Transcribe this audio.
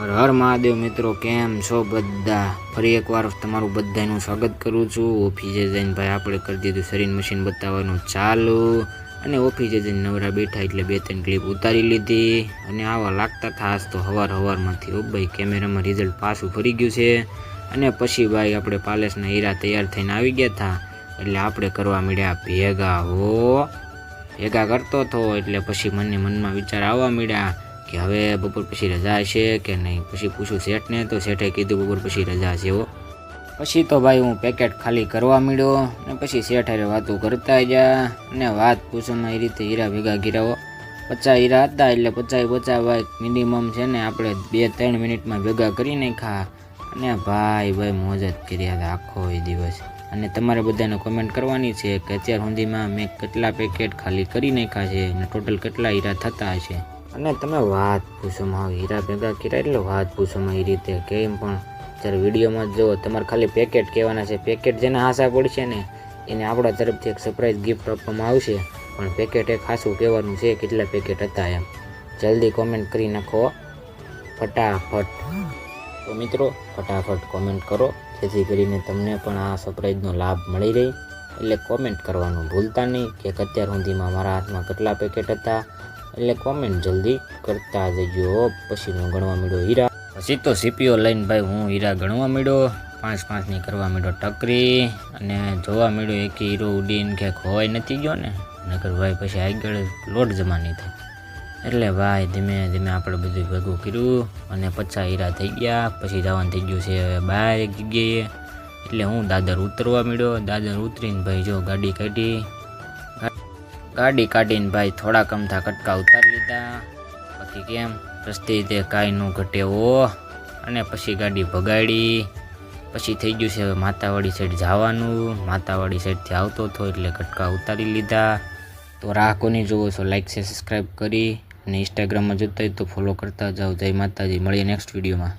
હર હર મહાદેવ મિત્રો, કેમ છો બધા? ફરી એકવાર તમારું બધાનું સ્વાગત કરું છું. ઓફિસે જઈને ભાઈ આપણે કરી દીધું શરીર મશીન બતાવવાનું ચાલુ. અને ઓફિસે જઈને નવરા બેઠા એટલે બે ત્રણ ક્લિપ ઉતારી લીધી. અને આવા લાગતા ખાસ તો હવાર હવારમાંથી, ઓ ભાઈ, કેમેરામાં રિઝલ્ટ પાછું ફરી ગયું છે. અને પછી ભાઈ આપણે પાલેસના હીરા તૈયાર થઈને આવી ગયા હતા એટલે આપણે કરવા મળ્યા ભેગા, હો. ભેગા કરતો હતો એટલે પછી મને મનમાં વિચાર આવવા મળ્યા. કે હવે બપોર પછી રજા છે કે નહીં? પછી પૂછું શેઠને, તો શેઠે કીધું બપોર પછી રજા છે હો. પછી તો ભાઈ હું પેકેટ ખાલી કરવા માંડ્યો ને પછી શેઠ હારે વાતો કરતા ગયા અને વાત પૂછવામાં એ રીતે હીરા ભેગા ગીરાવો પચાસ હીરા હતા એટલે પચાસ પચાસ ભાઈ મિનિમમ છે ને આપણે બે ત્રણ મિનિટમાં ભેગા કરી નાખ્યા. અને ભાઈ ભાઈ મોજ જ કર્યા હતા આખો એ દિવસ. અને તમારે બધાને કોમેન્ટ કરવાની છે કે અત્યાર સુધીમાં મેં કેટલા પેકેટ ખાલી કરી નાખ્યા છે અને ટોટલ કેટલા હીરા થતા હશે. અને તમે વાત પૂછો પૂછોમાં હીરા ભેગા કર્યા એટલે વાત પૂછોમાં એ રીતે કેમ પણ જ્યારે વિડીયોમાં જુઓ, તમારે ખાલી પેકેટ કહેવાના છે. પેકેટ જેને આશા પડશે ને, એને આપણા તરફથી એક સરપ્રાઈઝ ગિફ્ટ આપવામાં આવશે. પણ પેકેટ એ ખાસું કહેવાનું છે, કેટલા પેકેટ હતા એમ. જલ્દી કોમેન્ટ કરી નાખો. ફટાફટ. તો મિત્રો, ફટાફટ કોમેન્ટ કરો. જેથી કરીને તમને પણ આ સરપ્રાઈઝનો લાભ મળી રહે. એટલે કોમેન્ટ કરવાનું ભૂલતા નહીં કે અત્યાર સુધીમાં મારા હાથમાં કેટલા પેકેટ હતા એટલે કોમેન્ટ જલ્દી કરતા જજો. પછી હું ગણવા મળ્યો હીરા. પછી તો સીપીઓ લઈને ભાઈ હું હીરા ગણવા મળ્યો પાંચ પાંચની કરવા માંડ્યો ટકરી. અને જોવા મળ્યો એક હીરો ઉડીને કે ખોવાઈ નથી ગયો ને. નકર ભાઈ પછી આગળ લોટ જમા નહીં થાય. એટલે ભાઈ ધીમે ધીમે આપણે બધું ભેગું કર્યું. અને પચાસ હીરા થઈ ગયા. પછી જવાનું થઈ ગયું છે હવે બહાર એક જગ્યાએ. એટલે હું દાદર ઉતરવા મળ્યો દાદર ઉતરીને ભાઈ જો ગાડી કાઢી. ગાડી કાઢીને ભાઈ થોડા કમથા કટકા ઉતારી લીધા. બાકી કેમ? રસ્તે તે ઘટે ઓ અને પછી ગાડી ભગાડી. પછી થઈ ગયું છે માતાવાડી સાઈડ જવાનું. માતાવાડી સાઈડથી આવતો હતો એટલે કટકા ઉતારી લીધા. તો રાહ કોની જોવો છો? લાઇક છે સબસ્ક્રાઈબ કરી. અને ઇન્સ્ટાગ્રામમાં જોતા હોય તો ફોલો કરતા જાઓ. જય માતાજી. મળીએ નેક્સ્ટ વિડીયોમાં